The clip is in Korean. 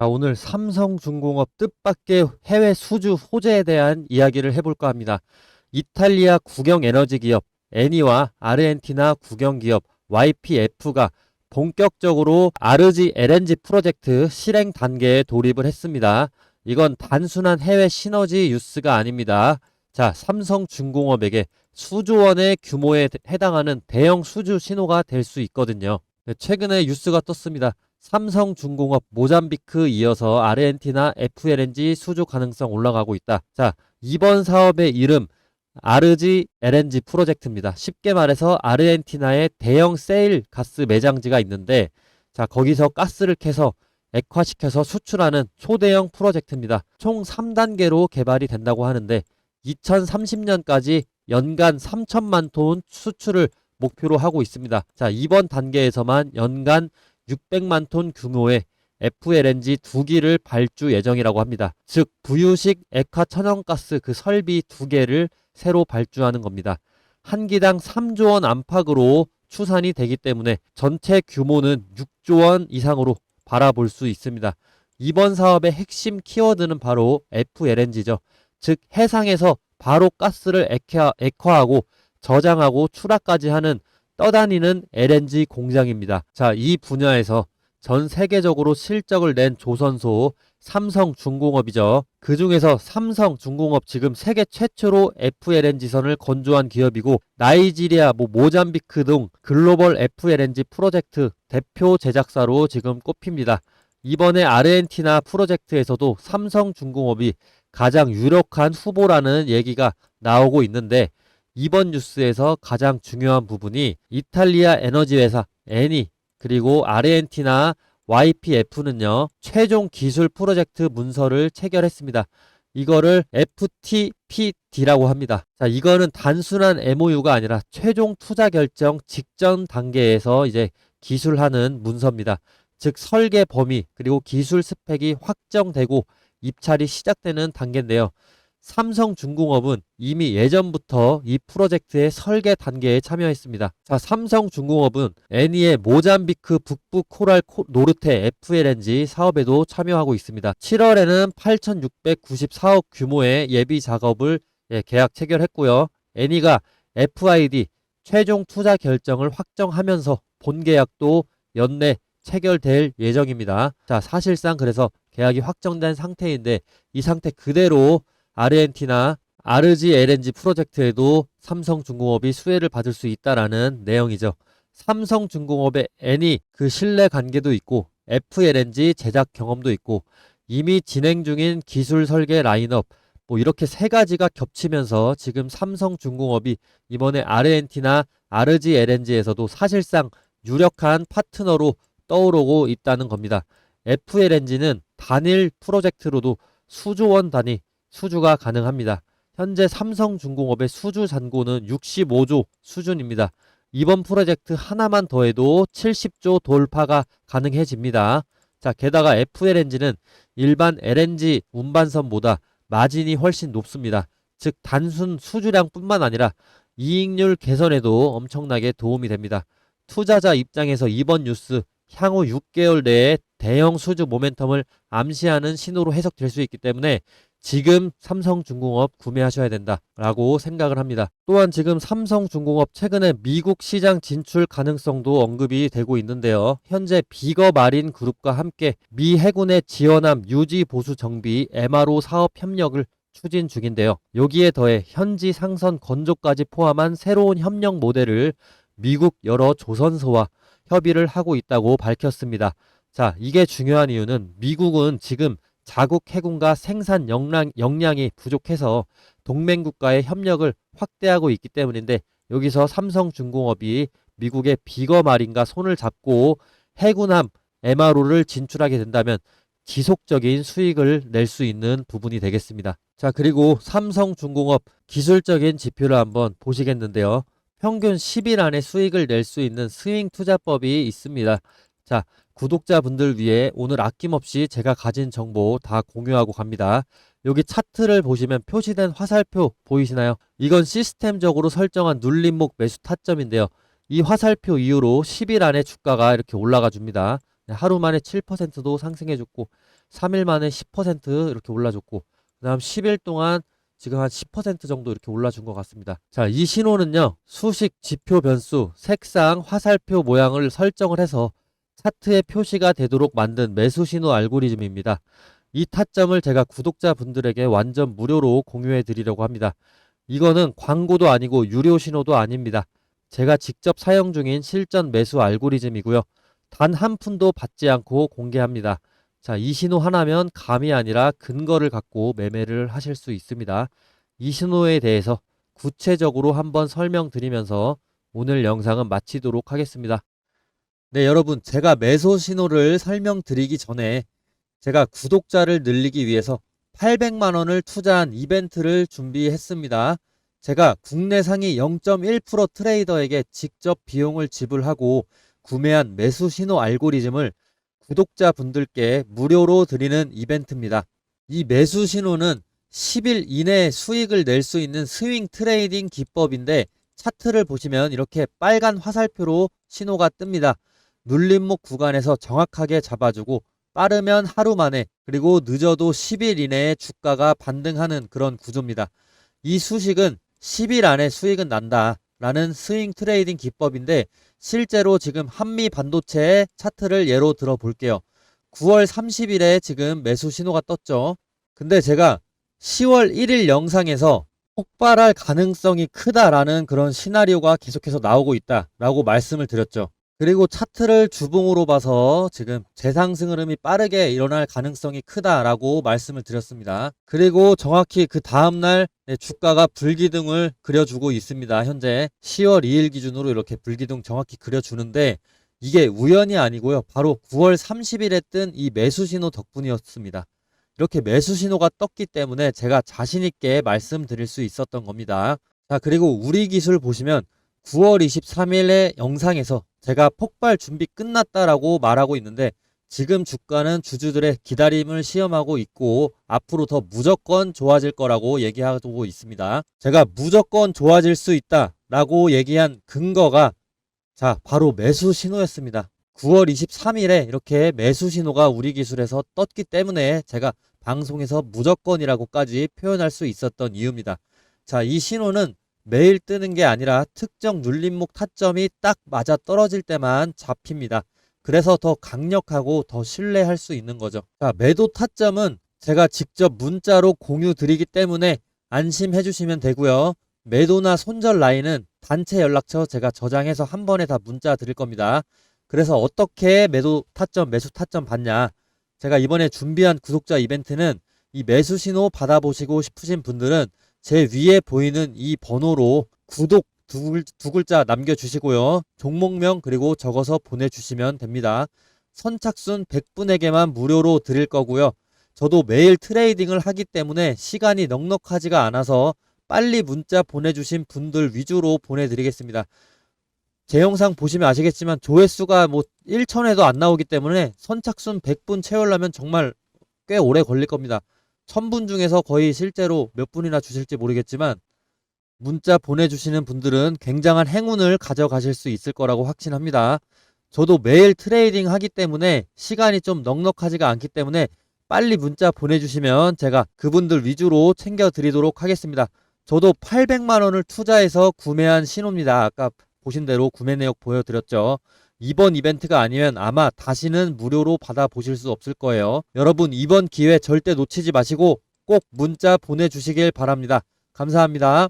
자, 오늘 삼성중공업 뜻밖의 해외 수주 호재에 대한 이야기를 해볼까 합니다. 이탈리아 국영 에너지 기업 애니와 아르헨티나 국영 기업 YPF가 본격적으로 아르지 LNG 프로젝트 실행 단계에 돌입을 했습니다. 이건 단순한 해외 시너지 뉴스가 아닙니다. 자, 삼성중공업에게 수조원의 규모에 해당하는 대형 수주 신호가 될 수 있거든요. 네, 최근에 뉴스가 떴습니다. 삼성중공업 모잠비크 이어서 아르헨티나 FLNG 수주 가능성 올라가고 있다. 자, 이번 사업의 이름 아르지 LNG 프로젝트입니다. 쉽게 말해서 아르헨티나의 대형 세일 가스 매장지가 있는데 자, 거기서 가스를 캐서 액화시켜서 수출하는 초대형 프로젝트입니다. 총 3단계로 개발이 된다고 하는데 2030년까지 연간 3천만 톤 수출을 목표로 하고 있습니다. 자, 이번 단계에서만 연간 600만 톤 규모의 FLNG 두 기를 발주 예정이라고 합니다. 즉, 부유식 액화 천연가스 그 설비 두 개를 새로 발주하는 겁니다. 한 기당 3조 원 안팎으로 추산이 되기 때문에 전체 규모는 6조 원 이상으로 바라볼 수 있습니다. 이번 사업의 핵심 키워드는 바로 FLNG죠. 즉, 해상에서 바로 가스를 액화, 액화하고 저장하고 출하까지 하는 떠다니는 LNG 공장입니다. 자, 이 분야에서 전 세계적으로 실적을 낸 조선소 삼성중공업이죠. 그 중에서 삼성중공업 지금 세계 최초로 FLNG선을 건조한 기업이고 나이지리아, 뭐 모잠비크 등 글로벌 FLNG 프로젝트 대표 제작사로 지금 꼽힙니다. 이번에 아르헨티나 프로젝트에서도 삼성중공업이 가장 유력한 후보라는 얘기가 나오고 있는데 이번 뉴스에서 가장 중요한 부분이 이탈리아 에너지 회사 애니 그리고 아르헨티나 YPF는요 최종 기술 프로젝트 문서를 체결했습니다. 이거를 FTPD라고 합니다. 자, 이거는 단순한 MOU가 아니라 최종 투자 결정 직전 단계에서 이제 기술하는 문서입니다. 즉 설계 범위 그리고 기술 스펙이 확정되고 입찰이 시작되는 단계인데요. 삼성중공업은 이미 예전부터 이 프로젝트의 설계 단계에 참여했습니다. 자, 삼성중공업은 애니의 모잠비크 북부 코랄 코, 노르테 FLNG 사업에도 참여하고 있습니다. 7월에는 8,694억 규모의 예비 작업을 예, 계약 체결했고요. 애니가 FID 최종 투자 결정을 확정하면서 본 계약도 연내 체결될 예정입니다. 자, 사실상 그래서 계약이 확정된 상태인데 이 상태 그대로 아르헨티나 아르지 LNG 프로젝트에도 삼성중공업이 수혜를 받을 수 있다라는 내용이죠. 삼성중공업의 애니 그 신뢰 관계도 있고 FLNG 제작 경험도 있고 이미 진행 중인 기술 설계 라인업 뭐 이렇게 세 가지가 겹치면서 지금 삼성중공업이 이번에 아르헨티나 아르지 LNG에서도 사실상 유력한 파트너로 떠오르고 있다는 겁니다. FLNG는 단일 프로젝트로도 수조 원 단위 수주가 가능합니다. 현재 삼성중공업의 수주 잔고는 65조 수준입니다. 이번 프로젝트 하나만 더해도 70조 돌파가 가능해집니다. 자, 게다가 FLNG는 일반 LNG 운반선보다 마진이 훨씬 높습니다. 즉, 단순 수주량뿐만 아니라 이익률 개선에도 엄청나게 도움이 됩니다. 투자자 입장에서 이번 뉴스 향후 6개월 내에 대형 수주 모멘텀을 암시하는 신호로 해석될 수 있기 때문에 지금 삼성중공업 구매하셔야 된다라고 생각을 합니다. 또한 지금 삼성중공업 최근에 미국 시장 진출 가능성도 언급이 되고 있는데요. 현재 비거 마린 그룹과 함께 미 해군의 지원함 유지 보수 정비 MRO 사업 협력을 추진 중인데요. 여기에 더해 현지 상선 건조까지 포함한 새로운 협력 모델을 미국 여러 조선소와 협의를 하고 있다고 밝혔습니다. 자, 이게 중요한 이유는 미국은 지금 자국 해군과 생산 역량, 역량이 부족해서 동맹국가의 협력을 확대하고 있기 때문인데 여기서 삼성중공업이 미국의 비거마린과 손을 잡고 해군함 MRO를 진출하게 된다면 지속적인 수익을 낼 수 있는 부분이 되겠습니다. 자, 그리고 삼성중공업 기술적인 지표를 한번 보시겠는데요. 평균 10일 안에 수익을 낼 수 있는 스윙 투자법이 있습니다. 자, 구독자분들 위해 오늘 아낌없이 제가 가진 정보 다 공유하고 갑니다. 여기 차트를 보시면 표시된 화살표 보이시나요? 이건 시스템적으로 설정한 눌림목 매수 타점인데요. 이 화살표 이후로 10일 안에 주가가 이렇게 올라가 줍니다. 네, 하루 만에 7%도 상승해 줬고 3일 만에 10% 이렇게 올라줬고 그 다음 10일 동안 지금 한 10% 정도 이렇게 올라준 것 같습니다. 자, 이 신호는요. 수식, 지표 변수, 색상, 화살표 모양을 설정을 해서 차트에 표시가 되도록 만든 매수 신호 알고리즘입니다. 이 타점을 제가 구독자분들에게 완전 무료로 공유해 드리려고 합니다. 이거는 광고도 아니고 유료 신호도 아닙니다. 제가 직접 사용 중인 실전 매수 알고리즘이고요. 단 한 푼도 받지 않고 공개합니다. 자, 이 신호 하나면 감이 아니라 근거를 갖고 매매를 하실 수 있습니다. 이 신호에 대해서 구체적으로 한번 설명드리면서 오늘 영상은 마치도록 하겠습니다. 네, 여러분, 제가 매수 신호를 설명드리기 전에 제가 구독자를 늘리기 위해서 800만 원을 투자한 이벤트를 준비했습니다. 제가 국내 상위 0.1% 트레이더에게 직접 비용을 지불하고 구매한 매수 신호 알고리즘을 구독자분들께 무료로 드리는 이벤트입니다. 이 매수 신호는 10일 이내에 수익을 낼 수 있는 스윙 트레이딩 기법인데 차트를 보시면 이렇게 빨간 화살표로 신호가 뜹니다. 눌림목 구간에서 정확하게 잡아주고 빠르면 하루 만에 그리고 늦어도 10일 이내에 주가가 반등하는 그런 구조입니다. 이 수식은 10일 안에 수익은 난다 라는 스윙 트레이딩 기법인데 실제로 지금 한미 반도체의 차트를 예로 들어 볼게요. 9월 30일에 지금 매수 신호가 떴죠. 근데 제가 10월 1일 영상에서 폭발할 가능성이 크다라는 그런 시나리오가 계속해서 나오고 있다라고 말씀을 드렸죠. 그리고 차트를 주봉으로 봐서 지금 재상승 흐름이 빠르게 일어날 가능성이 크다라고 말씀을 드렸습니다. 그리고 정확히 그 다음날 네, 주가가 불기둥을 그려주고 있습니다. 현재 10월 2일 기준으로 이렇게 불기둥 정확히 그려주는데 이게 우연이 아니고요. 바로 9월 30일에 뜬 이 매수 신호 덕분이었습니다. 이렇게 매수 신호가 떴기 때문에 제가 자신있게 말씀드릴 수 있었던 겁니다. 자, 그리고 우리 기술 보시면 9월 23일의 영상에서 제가 폭발 준비 끝났다라고 말하고 있는데 지금 주가는 주주들의 기다림을 시험하고 있고 앞으로 더 무조건 좋아질 거라고 얘기하고 있습니다. 제가 무조건 좋아질 수 있다 라고 얘기한 근거가 자, 바로 매수 신호였습니다. 9월 23일에 이렇게 매수 신호가 우리 기술에서 떴기 때문에 제가 방송에서 무조건이라고까지 표현할 수 있었던 이유입니다. 자, 이 신호는 매일 뜨는 게 아니라 특정 눌림목 타점이 딱 맞아 떨어질 때만 잡힙니다. 그래서 더 강력하고 더 신뢰할 수 있는 거죠. 자, 매도 타점은 제가 직접 문자로 공유 드리기 때문에 안심해 주시면 되고요. 매도나 손절 라인은 단체 연락처 제가 저장해서 한 번에 다 문자 드릴 겁니다. 그래서 어떻게 매도 타점, 매수 타점 받냐? 제가 이번에 준비한 구독자 이벤트는 이 매수 신호 받아보시고 싶으신 분들은 제 위에 보이는 이 번호로 구독 두, 글, 두 글자 남겨주시고요. 종목명 그리고 적어서 보내주시면 됩니다. 선착순 100분에게만 무료로 드릴 거고요. 저도 매일 트레이딩을 하기 때문에 시간이 넉넉하지가 않아서 빨리 문자 보내주신 분들 위주로 보내드리겠습니다. 제 영상 보시면 아시겠지만 조회수가 뭐 1천에도 안 나오기 때문에 선착순 100분 채우려면 정말 꽤 오래 걸릴 겁니다. 1000분 중에서 거의 실제로 몇 분이나 주실지 모르겠지만 문자 보내주시는 분들은 굉장한 행운을 가져가실 수 있을 거라고 확신합니다. 저도 매일 트레이딩 하기 때문에 시간이 좀 넉넉하지가 않기 때문에 빨리 문자 보내주시면 제가 그분들 위주로 챙겨드리도록 하겠습니다. 저도 800만 원을 투자해서 구매한 신호입니다. 아까 보신 대로 구매 내역 보여드렸죠. 이번 이벤트가 아니면 아마 다시는 무료로 받아보실 수 없을 거예요. 여러분 이번 기회 절대 놓치지 마시고 꼭 문자 보내주시길 바랍니다. 감사합니다.